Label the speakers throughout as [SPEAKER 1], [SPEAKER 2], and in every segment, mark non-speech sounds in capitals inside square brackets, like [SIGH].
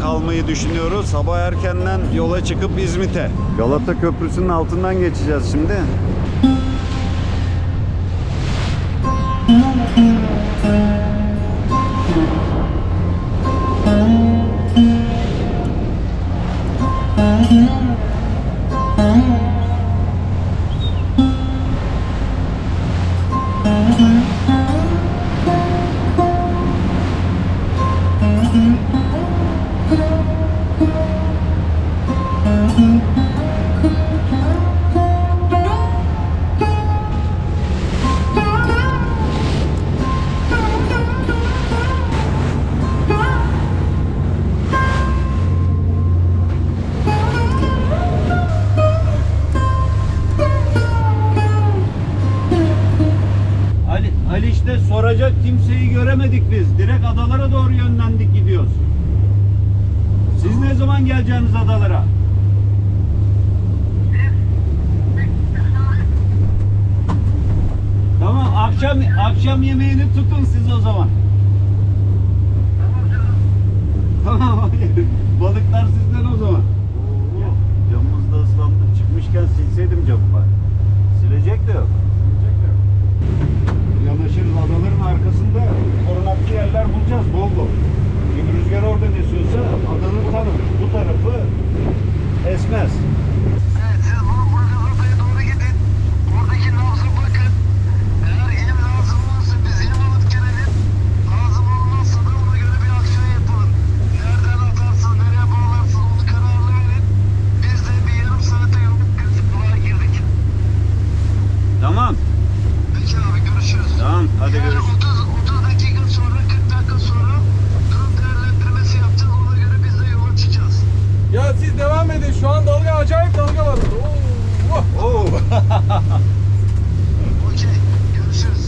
[SPEAKER 1] kalmayı düşünüyoruz. Sabah erkenden yola çıkıp İzmit'e. Galata Köprüsü'nün altından geçeceğiz şimdi. Adalara? Tamam akşam akşam yemeğini tutun siz o zaman. Tamam balıklar sizden o zaman. Oo, camımız da ıslandı. Çıkmışken silseydim camı bari. Silecek de yok. Yanaşırız adaların arkasında korunaklı yerler bulacağız bol bol. Şimdi rüzgar oradan esiyorsa adanın tam bu tarafı esmez.
[SPEAKER 2] Evet siz bu Burgazada'ya doğru gidin. Oradaki nabza bakın. Eğer yem lazım olursa biz yem alıp gelelim. Lazım olmazsa da ona göre bir aksiyon yapalım. Nereden atarsınız, nereye bağlarsınız onu kararlı verin. Biz de bir yarım saate yol kulağa girdik.
[SPEAKER 1] Tamam.
[SPEAKER 2] Peki abi görüşürüz.
[SPEAKER 1] Tamam hadi
[SPEAKER 2] Yani
[SPEAKER 1] görüşürüz.
[SPEAKER 2] 30, 30 dakika sonra, 40 dakika sonra durum değerlendirmesi yapacağız. Ona göre biz de yola çıkacağız.
[SPEAKER 3] Ya siz devam edin. Şu an dalga acayip dalga var. Oo, oh.
[SPEAKER 1] Oo.
[SPEAKER 2] Okey, görüşürüz.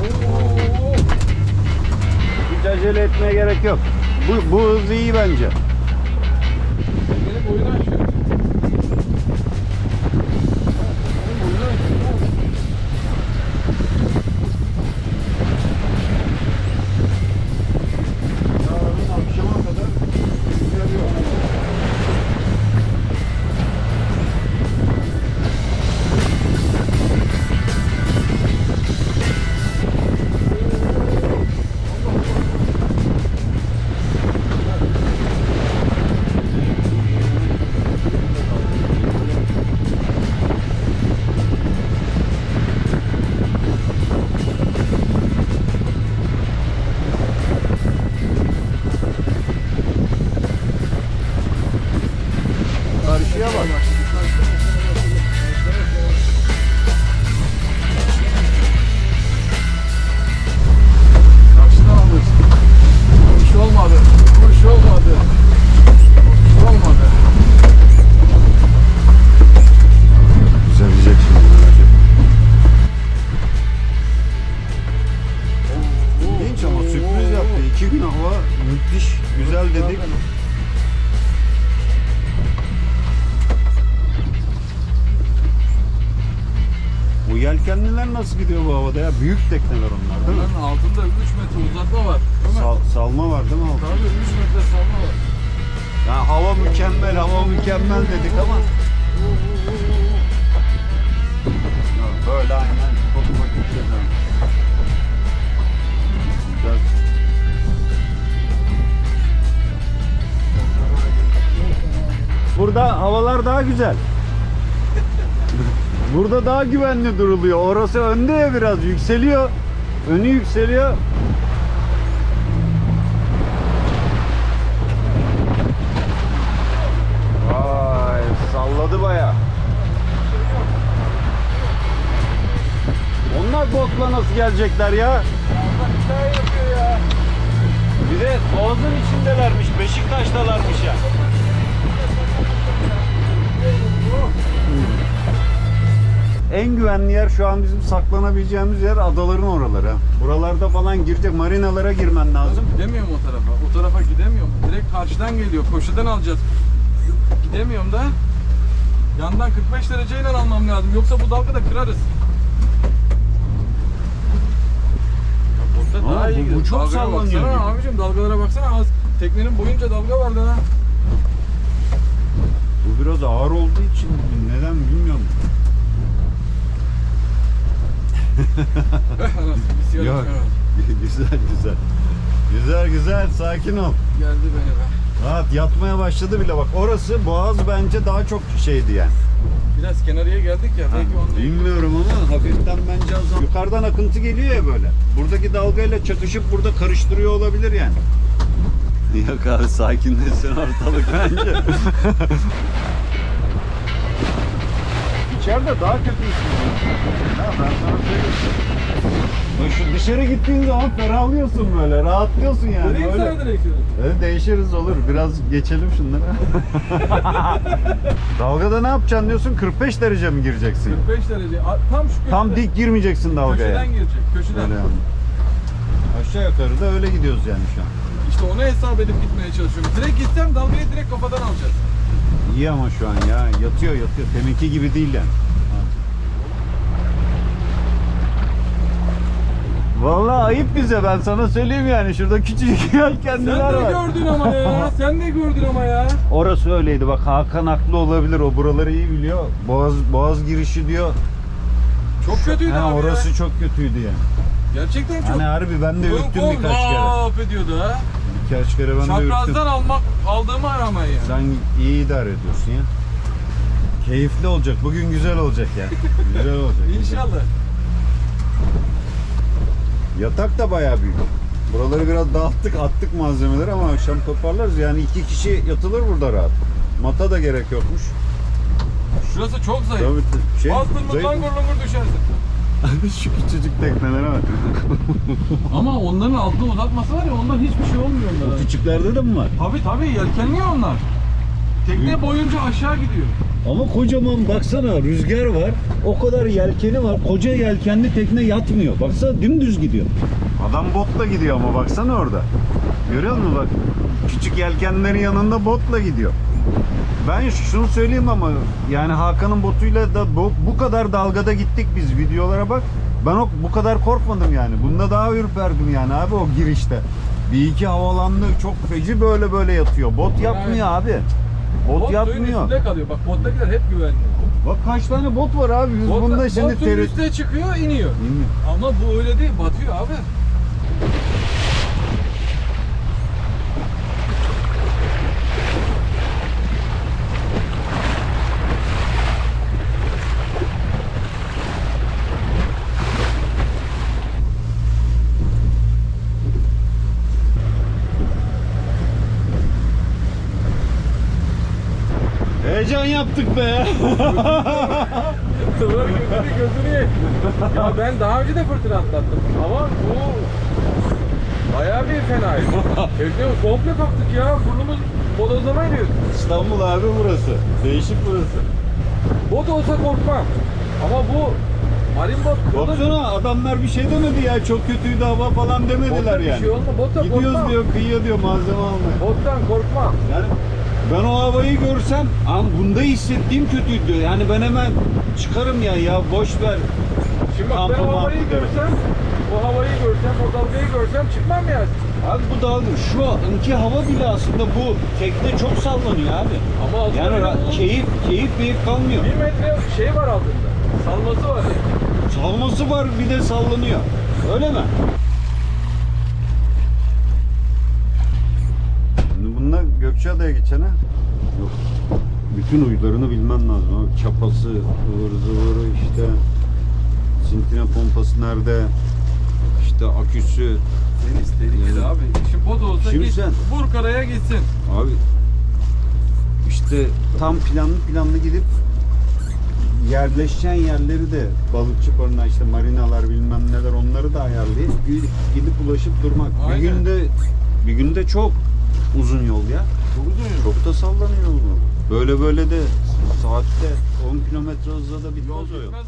[SPEAKER 3] Oo.
[SPEAKER 1] Etmeye gerek yok. Bu, bu hız iyi bence.
[SPEAKER 3] Benim boyunu
[SPEAKER 1] yelkenliler nasıl gidiyor bu havada ya? Büyük tekneler onlar değil mi?
[SPEAKER 3] Altında 3 metre uzatma var. Değil mi?
[SPEAKER 1] Sal- salma var değil mi altında?
[SPEAKER 3] Tabii 3 metre salma var.
[SPEAKER 1] Ya hava mükemmel, hava mükemmel dedik ama böyle aynen çok şeyler. Güzel. Burada havalar daha güzel. Burada daha güvenli duruluyor. Orası önde ya biraz yükseliyor. Önü yükseliyor. Vay salladı baya. Onlar botla nasıl gelecekler ya? Bir de boğazın içindelermiş, Beşiktaş'talarmış ya. En güvenli yer şu an bizim saklanabileceğimiz yer adaların oraları. Buralarda falan girecek, marinalara girmen lazım.
[SPEAKER 3] Gidemiyorum o tarafa. O tarafa gidemiyorum. Direkt karşıdan geliyor. Koşudan alacağız. Gidemiyorum da. Yandan 45 dereceyle almam lazım. Yoksa bu dalgada kırarız. olsa
[SPEAKER 1] Ama
[SPEAKER 3] daha iyi
[SPEAKER 1] bu- bu
[SPEAKER 3] gidiyor.
[SPEAKER 1] çok
[SPEAKER 3] Dalgaya
[SPEAKER 1] sallanıyor
[SPEAKER 3] baksana abicim dalgalara baksana az. Teknenin boyunca dalga var daha.
[SPEAKER 1] Bu biraz ağır olduğu için neden bilmiyorum.
[SPEAKER 3] Eh içmem. [LAUGHS]
[SPEAKER 1] güzel güzel. Güzel güzel sakin ol.
[SPEAKER 3] Geldi beni be.
[SPEAKER 1] Rahat yatmaya başladı bile bak. Orası boğaz bence daha çok şeydi yani.
[SPEAKER 3] Biraz kenarıya geldik ya. Belki ondan.
[SPEAKER 1] Bilmiyorum ama hafiften bence azal. Yukarıdan akıntı geliyor ya böyle. Buradaki dalgayla çakışıp burada karıştırıyor olabilir yani. [LAUGHS] Yok abi sakinleşsin ortalık bence. İçeride daha kötü Ya ben sana söyleyeyim. Şu dışarı gittiğin zaman ferahlıyorsun böyle, rahatlıyorsun yani.
[SPEAKER 3] Vereyim
[SPEAKER 1] Öyle.
[SPEAKER 3] sana direksiyonu.
[SPEAKER 1] Evet değişiriz olur. Biraz geçelim şunları. [LAUGHS] Dalgada ne yapacaksın diyorsun? 45 derece mi gireceksin?
[SPEAKER 3] 45 derece. A- Tam şu köşeden.
[SPEAKER 1] Tam dik girmeyeceksin dalgaya.
[SPEAKER 3] Köşeden girecek. Köşeden.
[SPEAKER 1] Öyle yani. Aşağı yukarı da öyle gidiyoruz yani şu an.
[SPEAKER 3] İşte onu hesap edip gitmeye çalışıyorum. Direkt gitsem dalgayı direkt kafadan alacağız.
[SPEAKER 1] İyi ama şu an ya. Yatıyor yatıyor. Teminki gibi değil yani. Vallahi ayıp bize ben sana söyleyeyim yani şurada küçücük [LAUGHS]
[SPEAKER 3] Sen
[SPEAKER 1] yelkenliler
[SPEAKER 3] de
[SPEAKER 1] var.
[SPEAKER 3] gördün ama ya. [LAUGHS] Sen de gördün ama ya.
[SPEAKER 1] Orası öyleydi bak Hakan haklı olabilir o buraları iyi biliyor. Boğaz Boğaz girişi diyor.
[SPEAKER 3] Çok kötüydü
[SPEAKER 1] Ha,
[SPEAKER 3] abi
[SPEAKER 1] orası
[SPEAKER 3] ya.
[SPEAKER 1] çok kötüydü yani.
[SPEAKER 3] Gerçekten çok.
[SPEAKER 1] Hani harbi ben de ürktüm birkaç kere.
[SPEAKER 3] laf ediyordu ha.
[SPEAKER 1] Birkaç kere ben de ürktüm.
[SPEAKER 3] Çaprazdan almak aldığımı aramayı yani.
[SPEAKER 1] Sen iyi idare ediyorsun ya. Keyifli olacak. Bugün güzel olacak ya. [LAUGHS] güzel olacak. güzel. Yatak da bayağı büyük. Buraları biraz dağıttık, attık malzemeleri ama akşam toparlarız. Yani iki kişi yatılır burada rahat. Mata da gerek yokmuş.
[SPEAKER 3] Şurası çok zayıf.
[SPEAKER 1] Tabii şey,
[SPEAKER 3] Bastın mı
[SPEAKER 1] zayıf-
[SPEAKER 3] langur lungur düşersin. [LAUGHS]
[SPEAKER 1] Şu küçücük teknelere bak. [LAUGHS]
[SPEAKER 3] Ama onların altına uzatması var ya ondan hiçbir şey olmuyor
[SPEAKER 1] O
[SPEAKER 3] onlara.
[SPEAKER 1] küçüklerde de mi var?
[SPEAKER 3] Tabi tabi yelkenliyor onlar. Tekne boyunca aşağı gidiyor.
[SPEAKER 1] Ama kocaman baksana rüzgar var. O kadar yelkeni var. Koca yelkenli tekne yatmıyor. Baksana dümdüz gidiyor. Adam botla gidiyor ama baksana orada. Görüyor musun bak? Küçük yelkenlerin yanında botla gidiyor. Ben şunu söyleyeyim ama yani Hakan'ın botuyla da bu, bu kadar dalgada gittik biz videolara bak. Ben o bu kadar korkmadım yani. Bunda daha ürperdim yani abi o girişte. Bir iki havalandı çok feci böyle böyle yatıyor. Bot yapmıyor abi. Bot,
[SPEAKER 3] Bot
[SPEAKER 1] yapmıyor.
[SPEAKER 3] kalıyor. Bak bottakiler hep güvenli.
[SPEAKER 1] Bak kaç tane bot var abi. Biz
[SPEAKER 3] Bot,
[SPEAKER 1] bunda şimdi
[SPEAKER 3] bot suyun
[SPEAKER 1] teri...
[SPEAKER 3] üstüne çıkıyor iniyor.
[SPEAKER 1] Bilmiyorum.
[SPEAKER 3] Ama bu öyle değil batıyor abi.
[SPEAKER 1] Heyecan yaptık be. [LAUGHS]
[SPEAKER 3] Sıvır gözünü gözünü. Ya ben daha önce de fırtına atlattım. Ama bu bayağı bir fenaydı. Tekne komple kalktık ya. Burnumuz bodozlama ediyor.
[SPEAKER 1] İstanbul abi burası. Değişik burası.
[SPEAKER 3] Bot olsa korkmam. Ama bu marin bot. boda-
[SPEAKER 1] Baksana adamlar bir şey demedi ya. Çok kötüydü hava falan demediler
[SPEAKER 3] Botta bir
[SPEAKER 1] yani.
[SPEAKER 3] şey olma. Botta
[SPEAKER 1] Gidiyoruz
[SPEAKER 3] korkmam.
[SPEAKER 1] diyor kıyıya diyor malzeme almaya.
[SPEAKER 3] Bottan korkmam.
[SPEAKER 1] Yani ben o havayı görsem ama bunda hissettiğim kötüydü. Yani ben hemen çıkarım ya ya boş ver.
[SPEAKER 3] Şimdi bak ben o havayı görsem, o havayı görsem, o dalgayı görsem çıkmam ya.
[SPEAKER 1] Abi bu dalga şu anki hava bile aslında bu tekne çok sallanıyor abi.
[SPEAKER 3] Ama altında
[SPEAKER 1] Yani ra- keyif keyif keyif kalmıyor.
[SPEAKER 3] Bir metre şey var altında. Salması var.
[SPEAKER 1] Salması var bir de sallanıyor. Öyle mi? Şimdi bununla Gökçeada'ya gideceksin ha? Yok. Bütün uylarını bilmen lazım abi. Çapası, ıvır zıvırı işte. Sintine pompası nerede? İşte aküsü.
[SPEAKER 3] Deniz tehlikeli
[SPEAKER 1] Yani-
[SPEAKER 3] abi. Şimdi bot olsa
[SPEAKER 1] Şimdi
[SPEAKER 3] git,
[SPEAKER 1] sen-
[SPEAKER 3] vur karaya gitsin.
[SPEAKER 1] Abi işte tam planlı planlı gidip yerleşeceğin yerleri de balıkçı barınağı işte marinalar bilmem neler onları da ayarlayıp gidip, gidip ulaşıp durmak.
[SPEAKER 3] Aynen.
[SPEAKER 1] Bir günde bir günde çok uzun yol ya.
[SPEAKER 3] Çok uzun yol.
[SPEAKER 1] Çok da sallanıyor bu. Böyle böyle de saatte 10 kilometre hızla da bitmez o yol. [LAUGHS]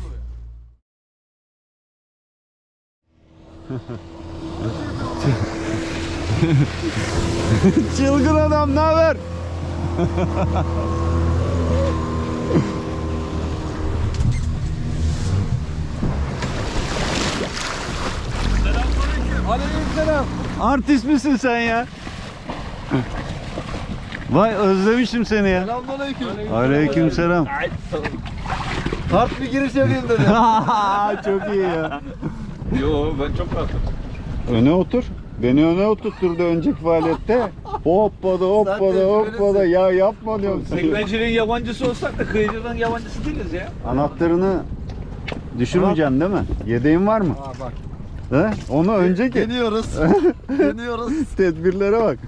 [SPEAKER 1] Çılgın adam ne haber?
[SPEAKER 3] Aleykümselam.
[SPEAKER 1] Artist misin sen ya? Vay özlemişim seni ya.
[SPEAKER 2] Selamünaleyküm.
[SPEAKER 1] Aleykümselam.
[SPEAKER 2] Hard bir giriş yapayım dedim. [LAUGHS]
[SPEAKER 1] Çok iyi ya.
[SPEAKER 3] Yo ben çok rahatım.
[SPEAKER 1] Öne otur. Beni öne oturtturdu önceki faaliyette. Hoppada hoppada hoppada. Ya yapma diyorum.
[SPEAKER 4] Sekmenciliğin yabancısı olsak da kıyıcılığın yabancısı değiliz ya.
[SPEAKER 1] Anahtarını düşürmeyeceksin değil mi? Yedeğin var mı?
[SPEAKER 2] Aa bak.
[SPEAKER 1] He? Onu önceki
[SPEAKER 2] Deniyoruz. [LAUGHS] Deniyoruz.
[SPEAKER 1] tedbirlere bak.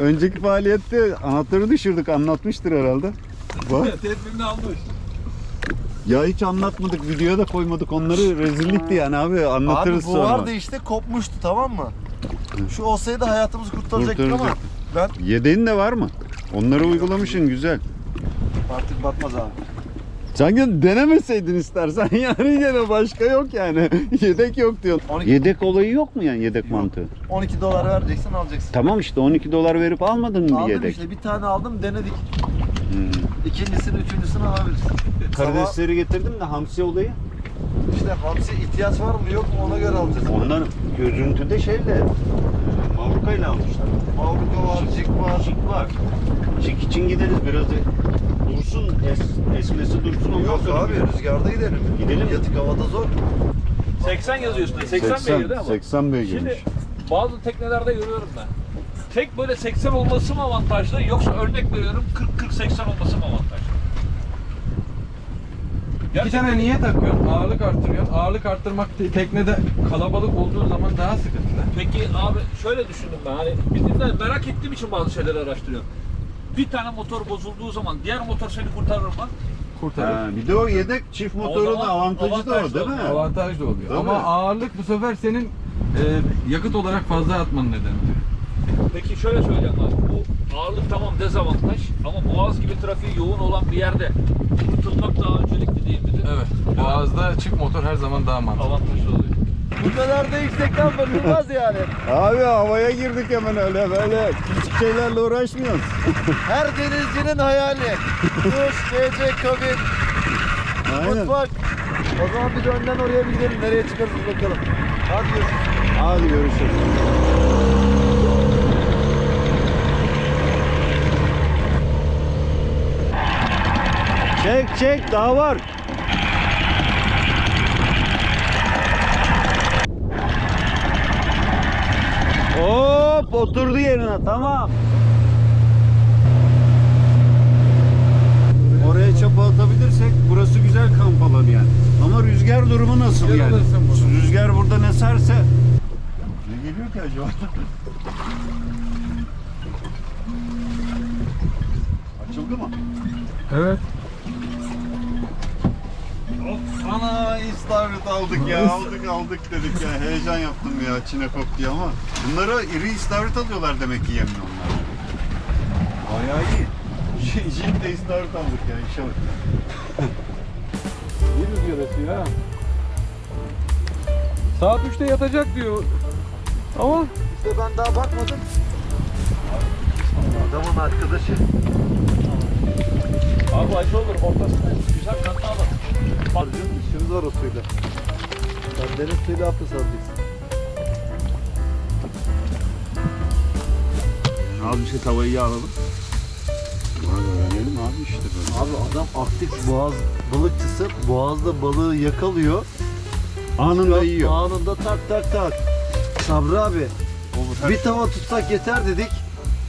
[SPEAKER 1] Önceki faaliyette anahtarı düşürdük anlatmıştır herhalde. Bak. [LAUGHS]
[SPEAKER 4] Tedbirini almış.
[SPEAKER 1] Ya hiç anlatmadık videoya da koymadık onları rezillikti yani abi
[SPEAKER 2] Abi
[SPEAKER 1] anlatırız
[SPEAKER 2] bu
[SPEAKER 1] sonra.
[SPEAKER 2] vardı işte kopmuştu tamam mı? Şu olsaydı hayatımızı kurtaracaktı ama
[SPEAKER 1] Kurtaracak.
[SPEAKER 2] ben
[SPEAKER 1] Yedeğin de var mı? Onları uygulamışsın güzel.
[SPEAKER 2] artık batmaz abi.
[SPEAKER 1] Gene denemeseydin istersen [LAUGHS] yani gene başka yok yani. [LAUGHS] Yedek yok diyor.
[SPEAKER 2] 12
[SPEAKER 1] Yedek olayı yok mu yani yedek mantığı?
[SPEAKER 2] 12 dolar vereceksin alacaksın.
[SPEAKER 1] Tamam işte 12 dolar verip almadın mı bir
[SPEAKER 2] Aldım
[SPEAKER 1] yedek?
[SPEAKER 2] işte bir tane aldım denedik.
[SPEAKER 1] Hmm.
[SPEAKER 2] İkincisini üçüncüsünü alabilirsin.
[SPEAKER 1] Karidesleri getirdim de hamsi olayı.
[SPEAKER 2] Sabah işte hamsi ihtiyaç var mı yok mu ona göre alacağız.
[SPEAKER 1] Onlar görüntüde şeyle Mavruka ile almışlar.
[SPEAKER 2] Avrupa var, jig var.
[SPEAKER 1] Şık var. Şık için gideriz biraz da dursun es, esmesi dursun ondan
[SPEAKER 2] Yok
[SPEAKER 1] sonra
[SPEAKER 2] abi
[SPEAKER 1] gideriz.
[SPEAKER 2] rüzgarda gidelim.
[SPEAKER 1] Gidelim?
[SPEAKER 2] Yatık havada zor.
[SPEAKER 4] 80 yazıyor üstünde. 80, beygir değil mi?
[SPEAKER 1] 80 beygirmiş.
[SPEAKER 4] Şimdi bazı teknelerde görüyorum ben. Tek böyle 80 olması mı avantajlı yoksa örnek veriyorum 40-40-80 olması mı avantajlı?
[SPEAKER 3] İki tane niye takıyorsun? Ağırlık arttırıyorsun. Ağırlık arttırmak te- teknede kalabalık olduğu zaman daha sıkıntılı.
[SPEAKER 4] Peki abi şöyle düşündüm ben hani bildiğimden merak ettiğim için bazı şeyleri araştırıyorum. Bir tane motor bozulduğu zaman diğer motor seni kurtarır mı?
[SPEAKER 3] Kurtarır.
[SPEAKER 1] Ha, bir de o yedek çift motorun
[SPEAKER 4] zaman
[SPEAKER 1] avantajı da o değil mi?
[SPEAKER 3] Avantaj da oluyor.
[SPEAKER 1] Tabii.
[SPEAKER 3] Ama ağırlık bu sefer senin e, yakıt olarak fazla atmanın nedeni.
[SPEAKER 4] Peki şöyle söyleyeceğim abi. Bu ağırlık tamam dezavantaj ama boğaz gibi trafiği yoğun olan bir yerde kurtulmak daha öncelikli değil midir?
[SPEAKER 3] Evet. Boğaz'da çift motor her zaman daha mantıklı.
[SPEAKER 4] Avantajlı oluyor.
[SPEAKER 2] Bu kadar da yüksekten fırtılmaz yani.
[SPEAKER 1] Abi havaya girdik hemen öyle böyle küçük şeylerle uğraşmıyoruz. [LAUGHS]
[SPEAKER 2] Her denizcinin hayali. Duş, TC kabin,
[SPEAKER 1] Aynen.
[SPEAKER 2] mutfak. O zaman biz önden oraya bir gidelim. Nereye çıkarız bakalım. Hadi görüşürüz.
[SPEAKER 1] Hadi görüşürüz. Çek çek daha var. Hop oturdu yerine tamam. Oraya çapa atabilirsek burası güzel kamp alanı yani. Ama rüzgar durumu nasıl
[SPEAKER 3] Rüzgar
[SPEAKER 1] yani?
[SPEAKER 3] alırsın bunu.
[SPEAKER 1] Rüzgar buradan eserse ne geliyor ki acaba? Açıldı mı?
[SPEAKER 3] Evet.
[SPEAKER 1] Ana istavrit aldık ya aldık aldık dedik ya heyecan yaptım ya çinekop diye ama bunlara iri istavrit alıyorlar demek ki yemin onlar. Bayağı iyi. Şimdi de istavrit aldık ya inşallah.
[SPEAKER 3] İyi rüzgar esiyor ha. Saat 3'te yatacak diyor. Ama
[SPEAKER 2] İşte ben daha bakmadım. Adamın arkadaşı.
[SPEAKER 4] Abi acı olur ortasında güzel katlı
[SPEAKER 2] Harcın işimiz var o suyla. Sen deniz suyuyla hafta salacaksın.
[SPEAKER 1] Az bir şey tavayı yağladım. Öğrenelim abi işte böyle.
[SPEAKER 2] Abi adam aktif boğaz balıkçısı. Boğazda balığı yakalıyor.
[SPEAKER 1] Anında yiyor.
[SPEAKER 2] Anında tak tak tak. Sabri abi. Bir tava tutsak yeter dedik.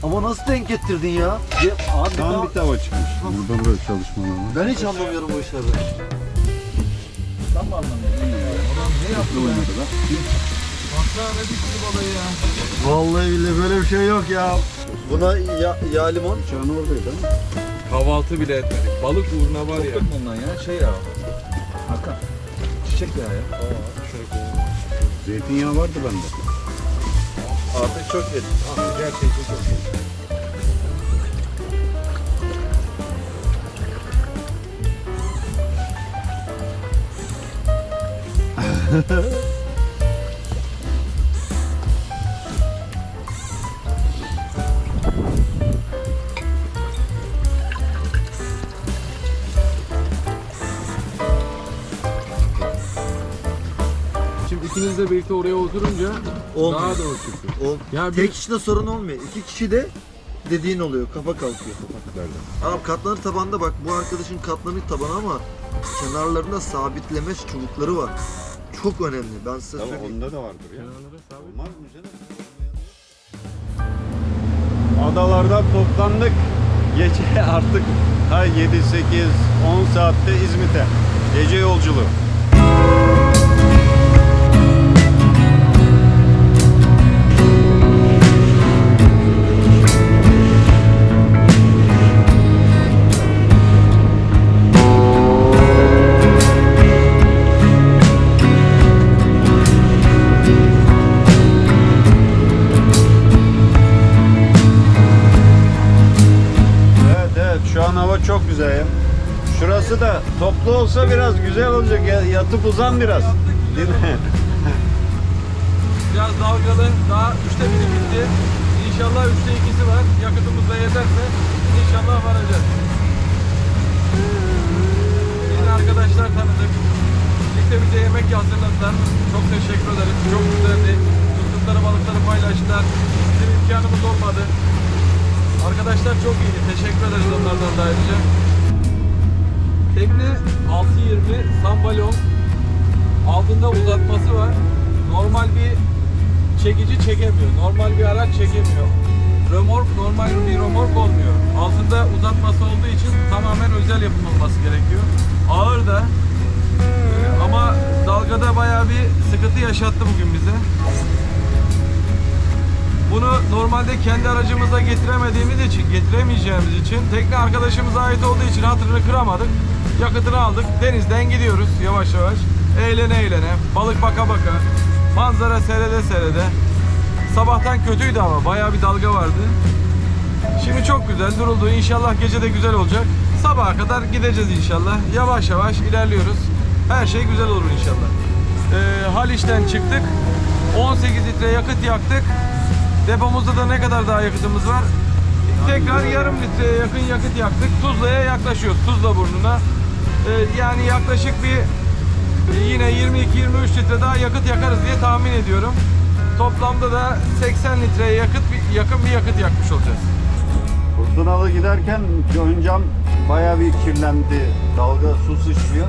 [SPEAKER 2] Ama nasıl denk getirdin ya? ya abi bir
[SPEAKER 1] Tam
[SPEAKER 2] tava-
[SPEAKER 1] bir tava çıkmış. Burada böyle çalışmalar var.
[SPEAKER 2] Ben hiç anlamıyorum bu işleri.
[SPEAKER 4] Sen mi anlamıyorsun?
[SPEAKER 3] ne yaptı be? Baksana ne biçim balığı ya.
[SPEAKER 2] Vallahi billahi böyle bir şey yok ya. Buna ya, ya limon.
[SPEAKER 1] Uçağın oradaydı ama.
[SPEAKER 3] Kahvaltı bile etmedik. Balık uğruna var ya.
[SPEAKER 4] ondan ya şey ya. Hakan. Çiçek ya ya.
[SPEAKER 1] Zeytinyağı vardı bende.
[SPEAKER 2] Artık çok yedim.
[SPEAKER 3] Gerçekten çok iyi. [LAUGHS]
[SPEAKER 2] Şimdi
[SPEAKER 3] ikinizle birlikte oraya oturunca
[SPEAKER 2] Olmuyor.
[SPEAKER 3] daha da uçuyorsun.
[SPEAKER 2] O
[SPEAKER 3] Ya
[SPEAKER 2] tek
[SPEAKER 3] bir-
[SPEAKER 2] kişide sorun olmuyor. İki kişi de dediğin oluyor. Kafa kalkıyor. Abi katlanır tabanda bak bu arkadaşın katlanır tabanı ama kenarlarında sabitleme çubukları var. Çok önemli. Ben size
[SPEAKER 1] Tabii
[SPEAKER 2] söyleyeyim.
[SPEAKER 1] onda da vardır ya. Olmaz mı canım? Adalardan toplandık. Gece [LAUGHS] artık ha 7, 8, 10 saatte İzmit'e. Gece yolculuğu. Şurası da toplu olsa biraz güzel olacak ya. Yatıp uzan biraz. Değil mi?
[SPEAKER 3] Biraz dalgalı. Daha üçte biri bitti. İnşallah üçte ikisi var. Yakıtımız da yeterse inşallah varacağız. Yeni arkadaşlar tanıdık. Birlikte bize yemek hazırladılar. Çok teşekkür ederiz. Çok güzeldi. Tuttukları balıkları paylaştılar. Bizim imkanımız olmadı. Arkadaşlar çok iyiydi. Teşekkür ederiz onlardan da ayrıca. Tekne 6.20 sambalon. Altında uzatması var. Normal bir çekici çekemiyor. Normal bir araç çekemiyor. Römork normal bir römork olmuyor. Altında uzatması olduğu için tamamen özel yapım gerekiyor. Ağır da Ee, ama dalgada bayağı bir sıkıntı yaşattı bugün bize. Bunu normalde kendi aracımıza getiremediğimiz için, getiremeyeceğimiz için tekne arkadaşımıza ait olduğu için hatırını kıramadık. Yakıtını aldık. Denizden gidiyoruz yavaş yavaş. Eğlene eğlene, balık baka baka, manzara seyrede seyrede. Sabahtan kötüydü ama bayağı bir dalga vardı. Şimdi çok güzel duruldu. İnşallah gece de güzel olacak. Sabaha kadar gideceğiz inşallah. Yavaş yavaş ilerliyoruz. Her şey güzel olur inşallah. Ee, Haliç'ten çıktık. 18 litre yakıt yaktık. Depomuzda da ne kadar daha yakıtımız var? Tekrar yarım litreye yakın yakıt yaktık. Tuzla'ya yaklaşıyoruz. Tuzla burnuna. Ee, yani yaklaşık bir yine 22-23 litre daha yakıt yakarız diye tahmin ediyorum. Toplamda da 80 litreye yakıt yakın bir yakıt yakmış olacağız.
[SPEAKER 1] Fırtınalı giderken ön cam bayağı bir kirlendi. Dalga su sıçrıyor.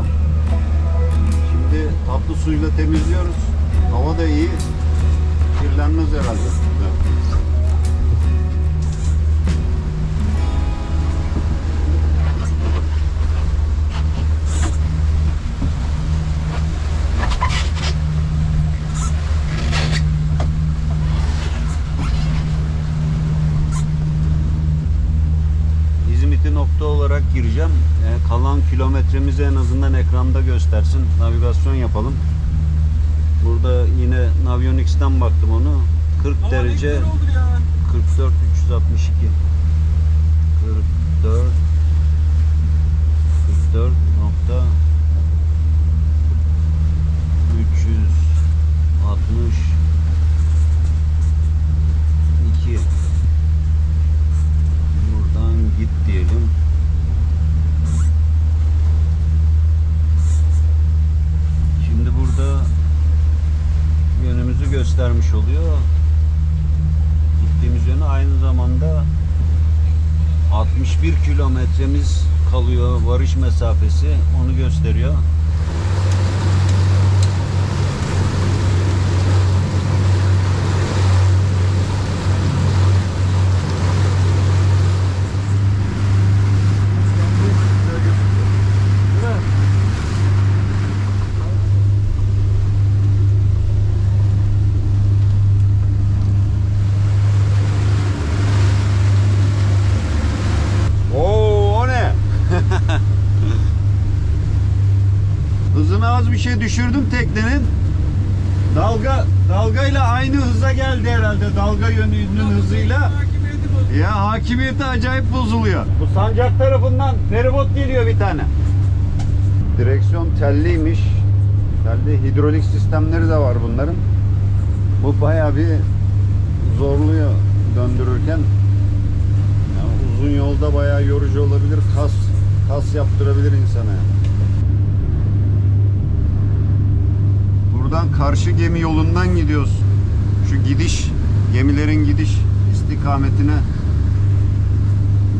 [SPEAKER 1] Şimdi tatlı suyla temizliyoruz. Hava da iyi. Kirlenmez herhalde. Nokta olarak gireceğim. Ee, kalan kilometremizi en azından ekranda göstersin. Navigasyon yapalım. Burada yine Navionics'ten baktım onu. 40 derece 44 362 44 44 nokta 362 Buradan git diyelim. Burada yönümüzü göstermiş oluyor. Gittiğimiz yönü aynı zamanda 61 kilometremiz kalıyor varış mesafesi onu gösteriyor. Oo o ne? Hızını az bir şey düşürdüm teknenin. Dalga dalgayla aynı hıza geldi herhalde dalga yönünün hızıyla. Ya hakimiyeti acayip bozuluyor. Bu sancak tarafından feribot geliyor bir tane. Direksiyon telliymiş. Telde hidrolik sistemleri de var bunların. Bu bayağı bir zorluyor döndürürken. Yani uzun yolda bayağı yorucu olabilir. Kas kas yaptırabilir insana. Buradan karşı gemi yolundan gidiyoruz. Şu gidiş, gemilerin gidiş istikametine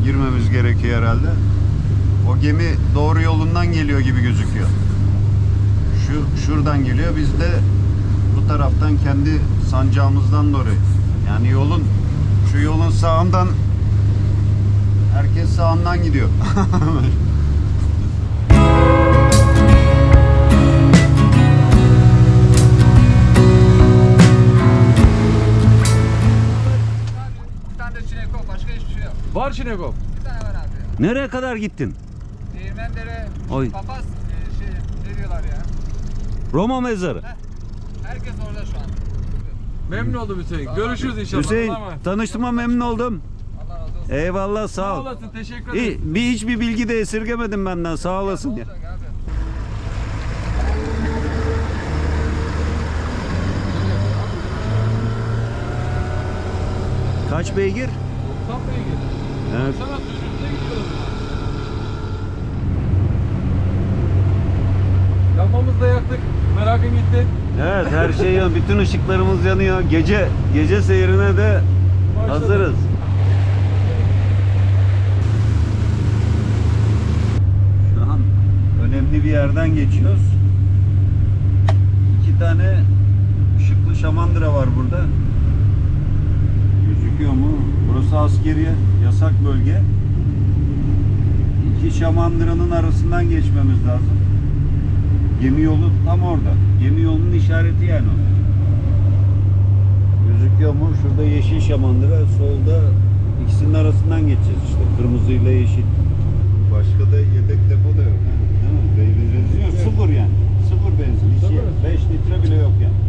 [SPEAKER 1] girmemiz gerekiyor herhalde. O gemi doğru yolundan geliyor gibi gözüküyor. Şu şuradan geliyor. Biz de bu taraftan kendi sancağımızdan doğru. Yani yolun şu yolun sağından herkes sağından gidiyor. [LAUGHS]
[SPEAKER 3] Var Çinekop.
[SPEAKER 5] Bir tane var abi.
[SPEAKER 1] Nereye kadar gittin?
[SPEAKER 5] Değirmendere
[SPEAKER 1] Oy.
[SPEAKER 5] papaz e, şey ne diyorlar ya.
[SPEAKER 1] Roma mezarı.
[SPEAKER 5] Herkes orada şu an.
[SPEAKER 3] Memnun oldum Hüseyin. Görüşürüz inşallah.
[SPEAKER 1] Hüseyin
[SPEAKER 3] Allah'a emanet.
[SPEAKER 1] tanıştığıma memnun oldum.
[SPEAKER 5] Allah razı olsun.
[SPEAKER 1] Eyvallah sağ
[SPEAKER 3] Sağ
[SPEAKER 1] ol.
[SPEAKER 3] olasın. Teşekkür ederim.
[SPEAKER 1] İyi, bir hiçbir bilgi de esirgemedin benden. Sağ olasın ya.
[SPEAKER 5] Olacak abi.
[SPEAKER 1] Kaç beygir?
[SPEAKER 3] Tam beygir.
[SPEAKER 1] Evet.
[SPEAKER 3] Lambamızı da yaktık. Merakın gitti.
[SPEAKER 1] Evet her şey yanıyor. Bütün ışıklarımız yanıyor. Gece gece seyrine de
[SPEAKER 3] Başladık.
[SPEAKER 1] hazırız. Şu an önemli bir yerden geçiyoruz. İki tane ışıklı şamandıra var burada. Gözüküyor mu? Burası askeriye, yasak bölge. İki şamandıranın arasından geçmemiz lazım. Gemi yolu tam orada. Gemi yolunun işareti yani o. Gözüküyor mu? Şurada yeşil şamandıra, solda ikisinin arasından geçeceğiz işte. Kırmızıyla yeşil. Başka da yedek depo da yok. Değil mi? Benzin yok. Sıfır yani. Sıfır benzin. Hiç
[SPEAKER 3] Sıfır.
[SPEAKER 1] 5 litre bile yok yani.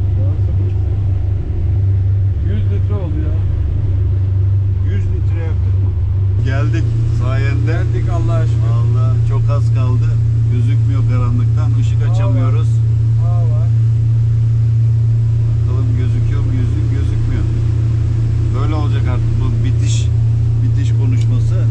[SPEAKER 3] 100 litre oldu ya.
[SPEAKER 1] 100 litre yaktık mı? Geldik sayende.
[SPEAKER 3] Geldik Allah'a şükür.
[SPEAKER 1] Vallahi çok az kaldı. Gözükmüyor karanlıktan. Işık açamıyoruz.
[SPEAKER 3] Aa var.
[SPEAKER 1] Bakalım gözüküyor mu yüzük gözükmüyor. Böyle olacak artık bu bitiş bitiş konuşması.